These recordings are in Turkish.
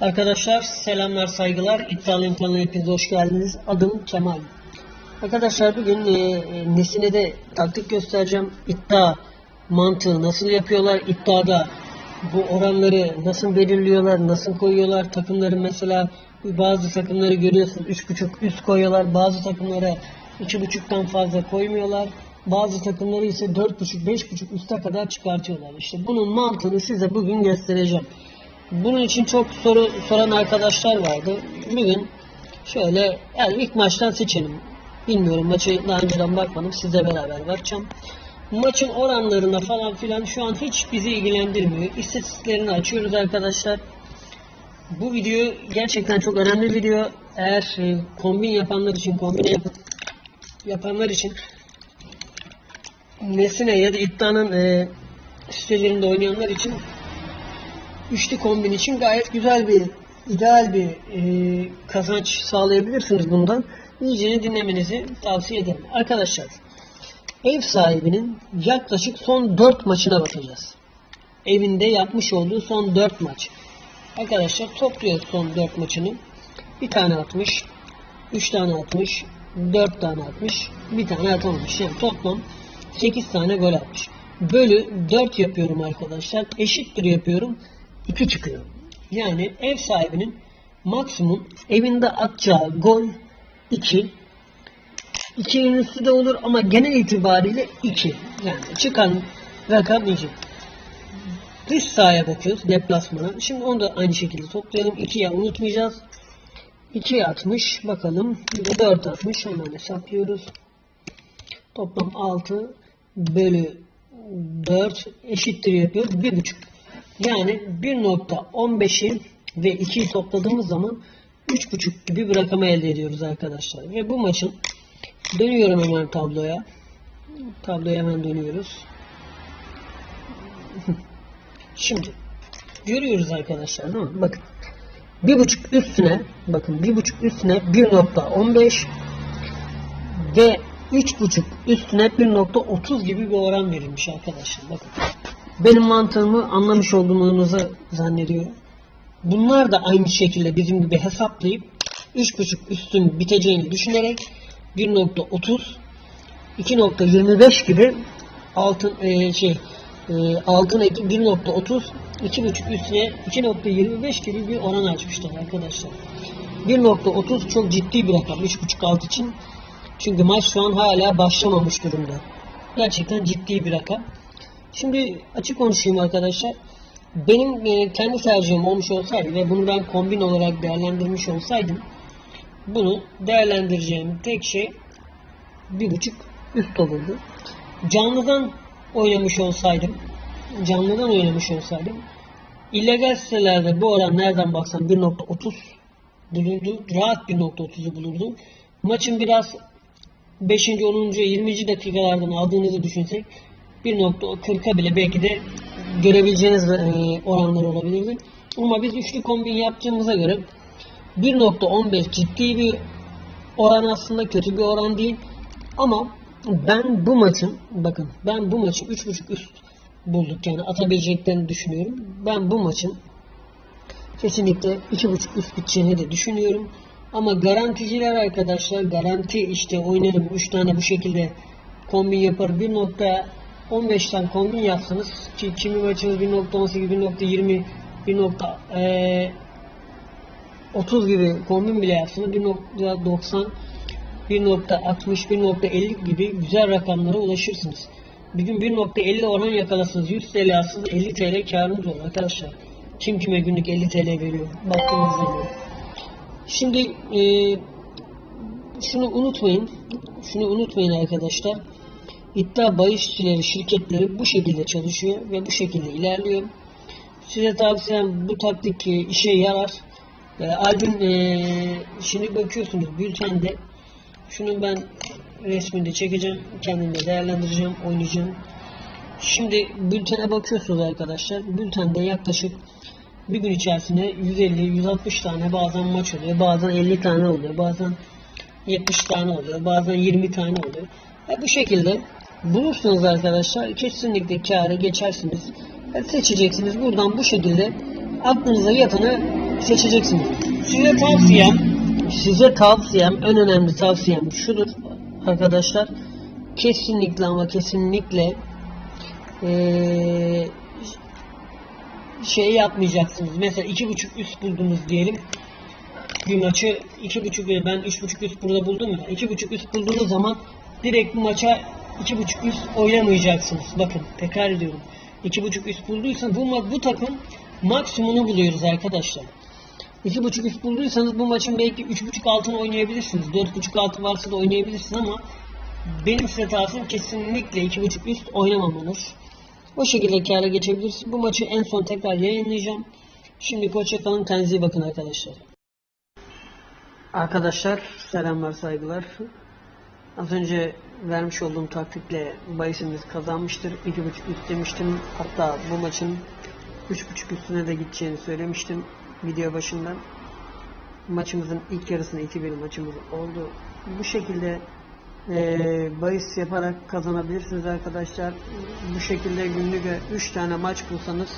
Arkadaşlar selamlar saygılar. İddialı imkanına hepiniz hoş geldiniz. Adım Kemal. Arkadaşlar bugün e, e, Nesine'de taktik göstereceğim. İddia mantığı nasıl yapıyorlar? İddiada bu oranları nasıl belirliyorlar? Nasıl koyuyorlar? Takımları mesela bazı takımları görüyorsunuz 3.5 üst koyuyorlar. Bazı takımlara 2.5'tan fazla koymuyorlar. Bazı takımları ise 4.5 5.5 üste kadar çıkartıyorlar. İşte bunun mantığını size bugün göstereceğim. Bunun için çok soru soran arkadaşlar vardı. Bugün şöyle yani ilk maçtan seçelim. Bilmiyorum maçı daha önceden bakmadım. Sizle beraber bakacağım. Maçın oranlarına falan filan şu an hiç bizi ilgilendirmiyor. İstatistiklerini açıyoruz arkadaşlar. Bu video gerçekten çok önemli video. Eğer e, kombin yapanlar için, kombine yap yapanlar için Nesine ya da iddianın e, sitelerinde oynayanlar için üçlü kombin için gayet güzel bir, ideal bir e, kazanç sağlayabilirsiniz bundan. İyice dinlemenizi tavsiye ederim. Arkadaşlar, ev sahibinin yaklaşık son 4 maçına bakacağız. Evinde yapmış olduğu son 4 maç. Arkadaşlar topluyoruz son 4 maçını. Bir tane atmış, 3 tane atmış, 4 tane atmış, bir tane atamamış. Yani toplam 8 tane gol atmış. Bölü 4 yapıyorum arkadaşlar. Eşittir yapıyorum. 2 çıkıyor. Yani ev sahibinin maksimum evinde atacağı gol 2. 2'nin üstü de olur ama genel itibariyle 2. Yani çıkan rakam 2. Dış sahaya bakıyoruz deplasmana. Şimdi onu da aynı şekilde toplayalım. 2'ye unutmayacağız. 2'ye atmış. Bakalım. Bir de 4 atmış. Hemen hesaplıyoruz. Toplam 6 bölü 4 eşittir yapıyor. 1,5. Yani 1.15'i ve 2'yi topladığımız zaman 3.5 gibi bir rakam elde ediyoruz arkadaşlar. Ve bu maçın dönüyorum hemen tabloya. Tabloya hemen dönüyoruz. Şimdi görüyoruz arkadaşlar değil mi? Bakın. 1.5 üstüne bakın 1.5 üstüne 1.15 ve 3.5 üstüne 1.30 gibi bir oran verilmiş arkadaşlar. Bakın. Benim mantığımı anlamış olduğunuzu zannediyorum. Bunlar da aynı şekilde bizim gibi hesaplayıp 3.5 üstün biteceğini düşünerek 1.30 2.25 gibi altın e, şey e, altın eki 1.30 2.5 üstüne 2.25 gibi bir oran açmışlar arkadaşlar. 1.30 çok ciddi bir rakam 3.5 alt için. Çünkü maç şu an hala başlamamış durumda. Gerçekten ciddi bir rakam. Şimdi açık konuşayım arkadaşlar. Benim e, kendi tercihim olmuş olsaydı ve bunu ben kombin olarak değerlendirmiş olsaydım bunu değerlendireceğim tek şey bir buçuk üst olurdu. Canlıdan oynamış olsaydım canlıdan oynamış olsaydım illegal sitelerde bu oran nereden baksan 1.30 bulurdu. Rahat 1.30'u bulurdu. Maçın biraz 5. 10. 20. dakikalardan aldığınızı düşünsek 1.40'a bile belki de görebileceğiniz e, oranlar olabilirdi. Ama biz üçlü kombin yaptığımıza göre 1.15 ciddi bir oran aslında kötü bir oran değil. Ama ben bu maçın bakın ben bu maçı 3.5 üst bulduk yani atabileceklerini düşünüyorum. Ben bu maçın kesinlikle 2.5 üst biteceğini de düşünüyorum. Ama garanticiler arkadaşlar garanti işte oynarım 3 tane bu şekilde kombin yapar 1.15'ten kombin yapsanız ki kimi maçınız 1.18 1.20 1. 30 gibi kombin bile yapsanız 1.90 1.60 1.50 gibi güzel rakamlara ulaşırsınız. Bir gün 1.50 oran yakalasınız 100 TL aslında 50 TL karınız olur arkadaşlar. Kim kime günlük 50 TL veriyor? Baktığınız zaman. Şimdi e, şunu unutmayın. Şunu unutmayın arkadaşlar. İddia bahisçileri şirketleri bu şekilde çalışıyor ve bu şekilde ilerliyor. Size tavsiyem bu taktik e, işe yarar. E, albüm e, şimdi bakıyorsunuz bültende şunu ben resmini çekeceğim. Kendim de değerlendireceğim. Oynayacağım. Şimdi bültene bakıyorsunuz arkadaşlar. Bültende yaklaşık bir gün içerisinde 150-160 tane bazen maç oluyor. Bazen 50 tane oluyor. Bazen 70 tane oluyor. Bazen 20 tane oluyor. Ve bu şekilde bulursunuz arkadaşlar. Kesinlikle kârı geçersiniz. Ve seçeceksiniz. Buradan bu şekilde aklınıza yatanı seçeceksiniz. Size tavsiyem, size tavsiyem, en önemli tavsiyem şudur arkadaşlar. Kesinlikle ama kesinlikle eee şey yapmayacaksınız. Mesela iki buçuk üst buldunuz diyelim. Bir maçı iki buçuk ben üç buçuk üst burada buldum ya. iki buçuk üst bulduğunuz zaman direkt bu maça iki buçuk üst oynamayacaksınız. Bakın tekrar ediyorum. iki buçuk üst bulduysa bu bu takım maksimumunu buluyoruz arkadaşlar. İki buçuk üst bulduysanız bu maçın belki üç buçuk altını oynayabilirsiniz. Dört buçuk altı varsa da oynayabilirsiniz ama benim size tavsiyem kesinlikle iki buçuk üst oynamamanız. O şekilde kâra geçebilirsiniz. Bu maçı en son tekrar yayınlayacağım. Şimdi hoşça kalın. Kendinize bakın arkadaşlar. Arkadaşlar selamlar saygılar. Az önce vermiş olduğum taktikle bahisimiz kazanmıştır. 2.5 üst demiştim. Hatta bu maçın 3.5 üstüne de gideceğini söylemiştim video başından. Maçımızın ilk yarısında 2-1 maçımız oldu. Bu şekilde eee bahis yaparak kazanabilirsiniz arkadaşlar. Bu şekilde günlük 3 tane maç bulsanız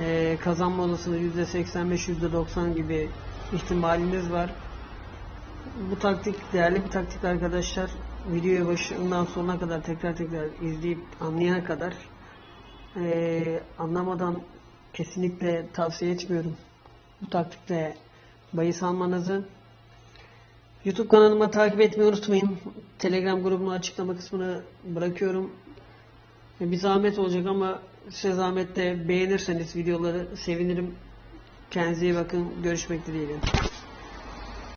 eee, kazanma olasılığı %85 %90 gibi ihtimaliniz var. Bu taktik değerli bir taktik arkadaşlar. Videoyu başından sonuna kadar tekrar tekrar izleyip anlayana kadar eee, anlamadan kesinlikle tavsiye etmiyorum. Bu taktikle bahis almanızı. YouTube kanalıma takip etmeyi unutmayın. Telegram grubunu açıklama kısmına bırakıyorum. Bir zahmet olacak ama size zahmet de beğenirseniz videoları sevinirim. Kendinize iyi bakın. Görüşmek dileğiyle.